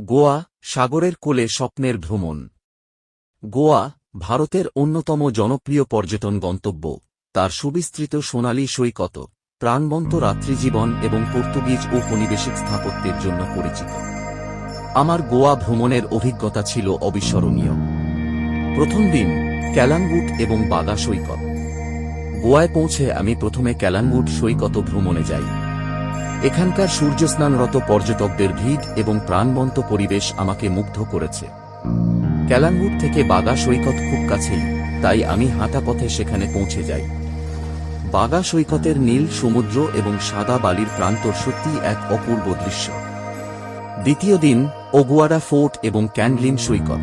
গোয়া, সাগরের কোলে স্বপ্নের ভ্রমণ। গোয়া, ভারতের অন্যতম জনপ্রিয় পর্যটন গন্তব্য। তার সুবিস্তৃত সোনালী সৈকত, প্রাণবন্ত রাত্রিজীবন এবং পর্তুগিজ ঔপনিবেশিক স্থাপত্যের জন্য পরিচিত। আমার গোয়া ভ্রমণের অভিজ্ঞতা ছিল অবিস্মরণীয়। প্রথম দিন, ক্যালাঙ্গুট এবং বাগা সৈকত। গোয়ায় পৌঁছে আমি প্রথমে ক্যালাঙ্গুট সৈকত ভ্রমণে যাই। এখানকার সূর্যস্নানরত পর্যটকদের ভিড় এবং প্রাণবন্ত পরিবেশ আমাকে মুগ্ধ করেছে। ক্যালাঙ্গুট থেকে বাগা সৈকত খুব কাছেই, তাই আমি হাঁটা পথে সেখানে পৌঁছে যাই। বাগা সৈকতের নীল, সমুদ্র এবং সাদা বালির প্রান্তর সত্যি এক অপূর্ব দৃশ্য। দ্বিতীয় দিন, ওগুয়ারা ফোর্ট এবং ক্যান্ডলিন সৈকত।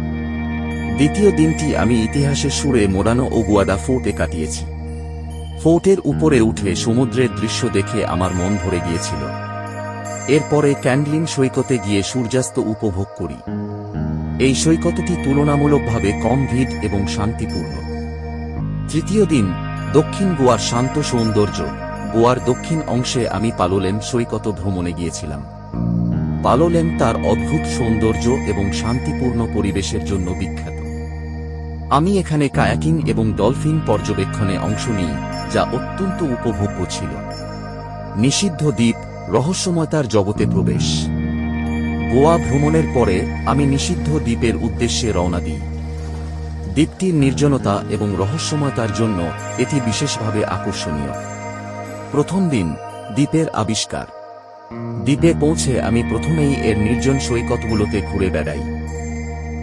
দ্বিতীয় দিনটি আমি ইতিহাসের সুরে মোড়ানো ওগুয়াডা ফোর্টে কাটিয়েছি। ফোর্টের উপরে উঠে সমুদ্রের দৃশ্য দেখে আমার মন ভরে গিয়েছিল। এরপরে ক্যান্ডলিন সৈকতে গিয়ে সূর্যাস্ত উপভোগ করি। এই সৈকতটি তুলনামূলকভাবে কম ভিড় এবং শান্তিপূর্ণ। তৃতীয় দিন, দক্ষিণ গোয়ার শান্ত সৌন্দর্য, গোয়ার দক্ষিণ অংশে আমি পালোলেম সৈকত ভ্রমণে গিয়েছিলাম। পালোলেম তার অদ্ভুত সৌন্দর্য এবং শান্তিপূর্ণ পরিবেশের জন্য বিখ্যাত। আমি এখানে কায়াকিং এবং ডলফিন পর্যবেক্ষণে অংশ নিই, যা অত্যন্ত উপভোগ্য ছিল। নিষিদ্ধ দ্বীপ, রহস্যময়তার জগতে প্রবেশ। গোয়া ভ্রমণের পরে আমি নিষিদ্ধ দ্বীপের উদ্দেশ্যে রওনা দিই। দ্বীপটির নির্জনতা এবং রহস্যময়তার জন্য এটি বিশেষভাবে আকর্ষণীয়। প্রথম দিন, দ্বীপের আবিষ্কার। দ্বীপে পৌঁছে আমি প্রথমেই এর নির্জন সৈকতগুলোতে ঘুরে বেড়াই।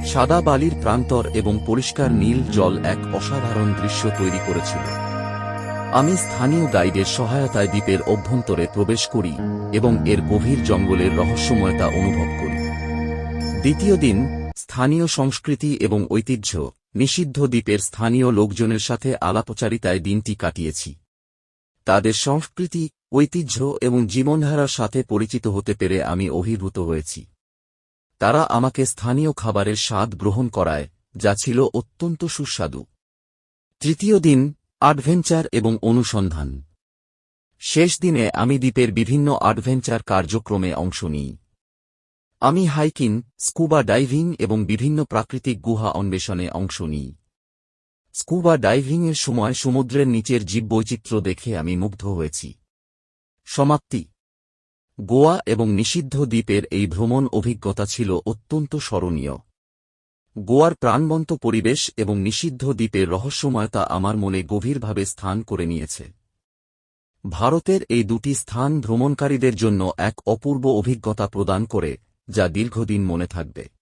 সাদা বালির প্রান্তর এবং পরিষ্কার নীল জল এক অসাধারণ দৃশ্য তৈরি করেছিল। আমি স্থানীয় গাইডের সহায়তায় দ্বীপের অভ্যন্তরে প্রবেশ করি এবং এর গভীর জঙ্গলের রহস্যময়তা অনুভব করি। দ্বিতীয় দিন, স্থানীয় সংস্কৃতি এবং ঐতিহ্য, নিষিদ্ধ দ্বীপের স্থানীয় লোকজনের সাথে আলাপচারিতায় দিনটি কাটিয়েছি। তাদের সংস্কৃতি, ঐতিহ্য এবং জীবনধারার সাথে পরিচিত হতে পেরে আমি অভিভূত হয়েছি। তারা আমাকে স্থানীয় খাবারের স্বাদ গ্রহণ করায়, যা ছিল অত্যন্ত সুস্বাদু। তৃতীয় দিন অ্যাডভেঞ্চার এবং অনুসন্ধান। শেষ দিনে আমি দ্বীপের বিভিন্ন অ্যাডভেঞ্চার কার্যক্রমে অংশ নিই। আমি হাইকিং স্কুবা ডাইভিং এবং বিভিন্ন প্রাকৃতিক গুহা অন্বেষণে অংশ নিই। স্কুবা ডাইভিংয়ের সময় সমুদ্রের নিচের জীববৈচিত্র্য দেখে আমি মুগ্ধ হয়েছি। সমাপ্তি। গোয়া এবং নিষিদ্ধ দ্বীপের এই ভ্রমণ অভিজ্ঞতা ছিল অত্যন্ত স্মরণীয়। গোয়ার প্রাণবন্ত পরিবেশ এবং নিষিদ্ধ দ্বীপের রহস্যময়তা আমার মনে গভীরভাবে স্থান করে নিয়েছে। ভারতের এই দুটি স্থান ভ্রমণকারীদের জন্য এক অপূর্ব অভিজ্ঞতা প্রদান করে, যা দীর্ঘদিন মনে থাকবে।